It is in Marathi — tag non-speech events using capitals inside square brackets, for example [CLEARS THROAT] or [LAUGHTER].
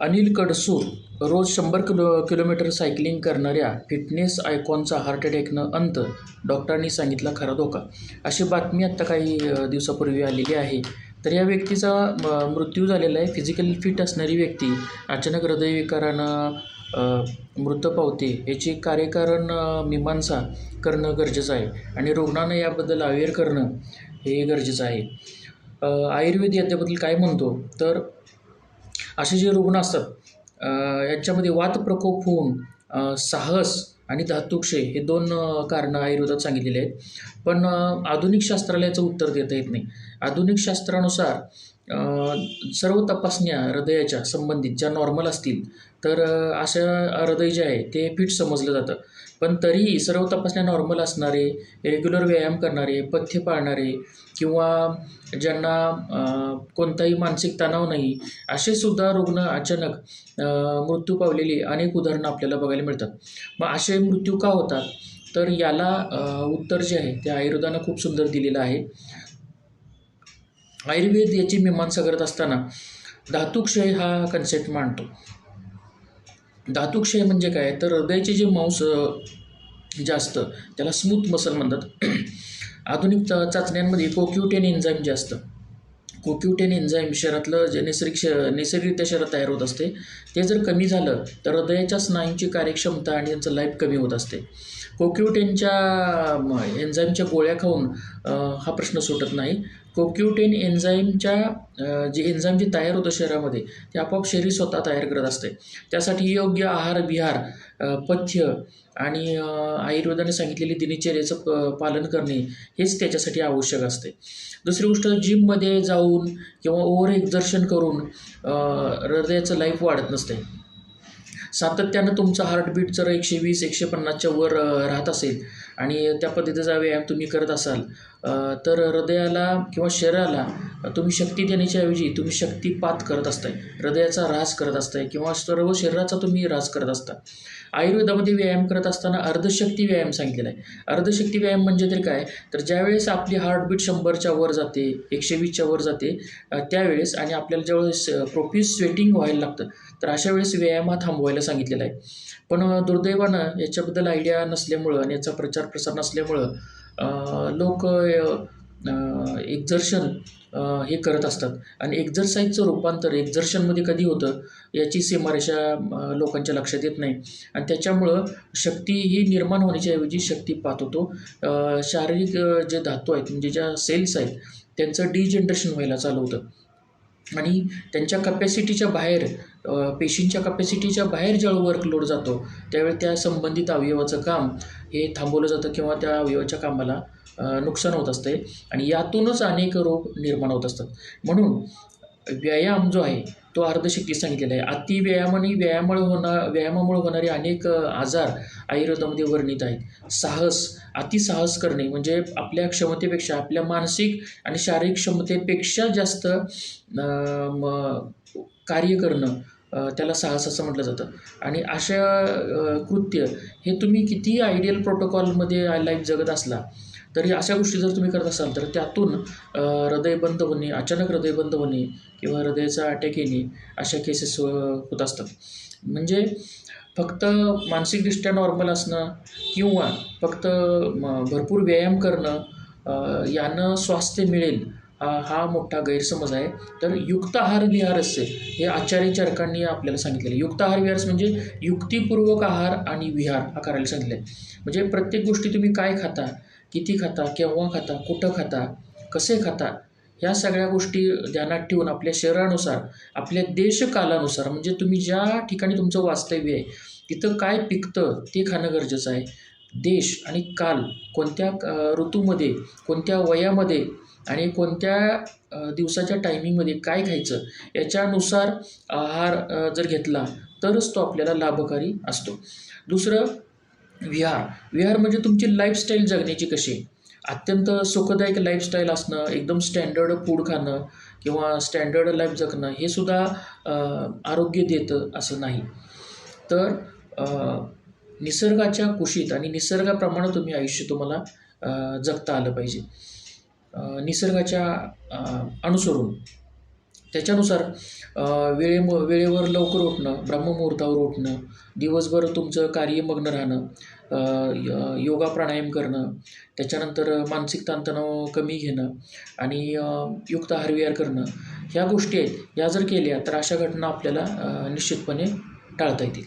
अनिल कडसूर रोज शंभर किलो किलोमीटर सायकलिंग करणाऱ्या फिटनेस आयकॉनचा हार्ट अटॅकनं अंत डॉक्टरांनी सांगितला खरा धोका. अशी बातमी आत्ता काही दिवसापूर्वी आलेली आहे. तर या व्यक्तीचा म, मृत्यू झालेला आहे. फिजिकली फिट असणारी व्यक्ती अचानक हृदयविकारानं मृत पावते. याची कार्यकारण मीमांसा करणं गरजेचं आहे आणि रुग्णांना याबद्दल अवेअर करणं हे गरजेचं आहे. आयुर्वेद याच्याबद्दल काय म्हणतो? तर असे जे रुग्ण असतात यांच्यामध्ये वात प्रकोप होऊन साहस आणि धातुक्षय हे दोन कारणं आयुर्वेदात सांगितलेली आहेत. पण आधुनिक शास्त्राला याचं उत्तर देता येत नाही. आधुनिक शास्त्रानुसार सर्व तपासण्या हृदयाच्या संबंधित ज्या नॉर्मल असतील तर अशा हृदय जे आहे ते फिट समजलं जातं. पण तरीही सर्व तपासण्या नॉर्मल असणारे रेग्युलर व्यायाम करणारे पथ्य पाळणारे किंवा ज्यांना कोणताही मानसिक तणाव नाही असे सुद्धा रुग्ण अचानक मृत्यू पावलेली अनेक उदाहरणं आपल्याला बघायला मिळतात. मग असे मृत्यू का होतात? तर याला उत्तर जे आहे ते आयुर्वेदानं खूप सुंदर दिलेलं आहे. आयुर्वेद याची मीमांसा करत असताना धातुक्षय हा कन्सेप्ट मांडतो. धातुक्षय म्हणजे काय? तर हृदयाचे जे मांस जास्त जे असतं त्याला स्मूथ मसल म्हणतात. [CLEARS THROAT] आधुनिक चा- चाचण्यांमध्ये कोक्युटेन एन्झाईम जे असतं कोक्युटेन एन्झाईम शरीरातलं जे नैसर्गिक श नैसर्गिकरित्या शरीरात तयार होत असते ते जर कमी झालं तर हृदयाच्या स्नायूंची कार्यक्षमता आणि त्यांचं लाईफ कमी होत असते. कोक्युटेनच्या एन्झाईमच्या गोळ्या खाऊन हा प्रश्न सुटत नाही. कोक्युटेन एन्झाईमच्या जी जे एन्झाईम जे तयार होतं शरीरामध्ये ते आपोआप शरीर स्वतः तयार करत असते. त्यासाठी योग्य आहार विहार पथ्य आणि आयुर्वेदाने सांगितलेली दिनचर्याचं प पालन करणे हेच त्याच्यासाठी आवश्यक असते. दुसरी गोष्ट जिममध्ये जाऊन किंवा ओव्हर एक्झर्शन करून हृदयाचं लाईफ वाढत नसते. सातत्यानं तुमचा हार्टबीट जर एकशे वीस एकशे पन्नासच्या वर राहत असेल आणि त्या पद्धतीचा व्यायाम तुम्ही करत असाल तर हृदयाला किंवा शरीराला तुम्ही शक्ती देण्याच्या ऐवजी तुम्ही शक्तिपात करत असताय हृदयाचा ऱ्हास करत असताय किंवा सर्व शरीराचा तुम्ही ऱ्हास करत असता. आयुर्वेदामध्ये व्यायाम करत असताना अर्धशक्ती व्यायाम सांगितलेला आहे. अर्धशक्ती व्यायाम म्हणजे तरी काय? तर ज्यावेळेस आपली हार्टबीट शंभरच्या वर जाते एकशे वीसच्या वर जाते त्यावेळेस आणि आपल्याला ज्यावेळेस प्रोफिस स्वेटिंग व्हायला लागतं तर अशा वेळेस व्यायाम हा थांबवायला सांगितलेला आहे. पण दुर्दैवानं याच्याबद्दल आयडिया नसल्यामुळं आणि याचा प्रचार प्रसार नसल्यामुळं लोक एक्झर्शन हे करत असतात. आणि एक्झरसाईजचं रूपांतर एक्झर्शनमध्ये कधी होतं याची सीमारेषा लोकांच्या लक्षात येत नाही. आणि त्याच्यामुळं शक्ती ही निर्माण होण्याच्या ऐवजी पाहत होतो शारीरिक जे धातू आहेत म्हणजे ज्या सेल्स आहेत त्यांचं डिजनरेशन व्हायला चालू होतं. आणि त्यांच्या कपॅसिटीच्या बाहेर पेशींच्या कपॅसिटीच्या बाहेर ज्यावेळी वर्कलोड जातो त्यावेळी त्या संबंधित अवयवाचं काम हे थांबवलं जातं किंवा त्या अवयवाच्या कामाला नुकसान होत असते. आणि यातूनच अनेक रोग निर्माण होत असतात. म्हणून व्यायाम जो आहे तो अर्धशक्ती सांगितलेला आहे. अति व्यायामाने व्यायामामुळे होणार व्यायामामुळे होणारे अनेक आजार आयुर्वेदामध्ये वर्णित आहेत. साहस अतिसाहस करणे म्हणजे आपल्या क्षमतेपेक्षा आपल्या मानसिक आणि शारीरिक क्षमतेपेक्षा जास्त कार्य करणं त्याला साहस असं म्हटलं जातं. आणि अशा कृत्य हे तुम्ही कितीही आयडियल प्रोटोकॉलमध्ये लाईफ जगत असला तरी अशा गोष्टी जर तुम्ही करत असाल तर त्यातून हृदय बंद होणे अचानक हृदय बंद होणे किंवा हृदयाचा अटॅक येणे अशा केसेस होत असतात. म्हणजे फक्त मानसिकदृष्ट्या नॉर्मल असणं किंवा फक्त म, भरपूर व्यायाम करणं यानं स्वास्थ्य मिळेल हा मोठा गैरसमज आहे. तर युक्त आहार विहारस्य हे आचार्य चरकांनी आपल्याला सांगितलेलं युक्त आहार विहारस म्हणजे युक्तिपूर्वक आहार आणि विहार हा करायला सांगितलं आहे म्हणजे प्रत्येक गोष्टी तुम्ही काय खाता किती खाता केव्हा खाता कुठं खाता कसे खाता ह्या सगळ्या गोष्टी ध्यानात ठेवून आपल्या शरीरानुसार आपल्या देशकालानुसार म्हणजे तुम्ही ज्या ठिकाणी तुमचं वास्तव्य आहे तिथं काय पिकतं ते खाणं गरजेचं आहे. देश आणि काल कोणत्या ऋतूमध्ये कोणत्या वयामध्ये आणि कोणत्या दिवसाच्या टायमिंगमध्ये काय खायचं याच्यानुसार आहार जर घेतला तरच तो आपल्याला लाभकारी असतो. दुसरं विहार. विहार म्हणजे तुमची लाईफस्टाईल जगण्याची कशी? आहे. अत्यंत सुखदायक लाईफस्टाईल असणं एकदम स्टँडर्ड फूड खाणं किंवा स्टँडर्ड लाईफ जगणं हे सुद्धा आरोग्य देतं असं नाही. तर निसर्गाच्या कुशीत आणि निसर्गाप्रमाणे तुम्ही आयुष्य तुम्हाला जगता आलं पाहिजे. निसर्गाच्या अनुसरून. त्याच्यानुसार वेळेम वेळे वेळेवर लवकर उठणं ब्रह्ममुहूर्तावर उठणं दिवसभर तुमचं कार्यमग्न राहणं य- योगा प्राणायाम करणं त्याच्यानंतर मानसिक ताणतणाव कमी घेणं आणि युक्त आहार करणं ह्या गोष्टी आहेत. या जर केल्या तर अशा घटना आपल्याला निश्चितपणे टाळता येतील.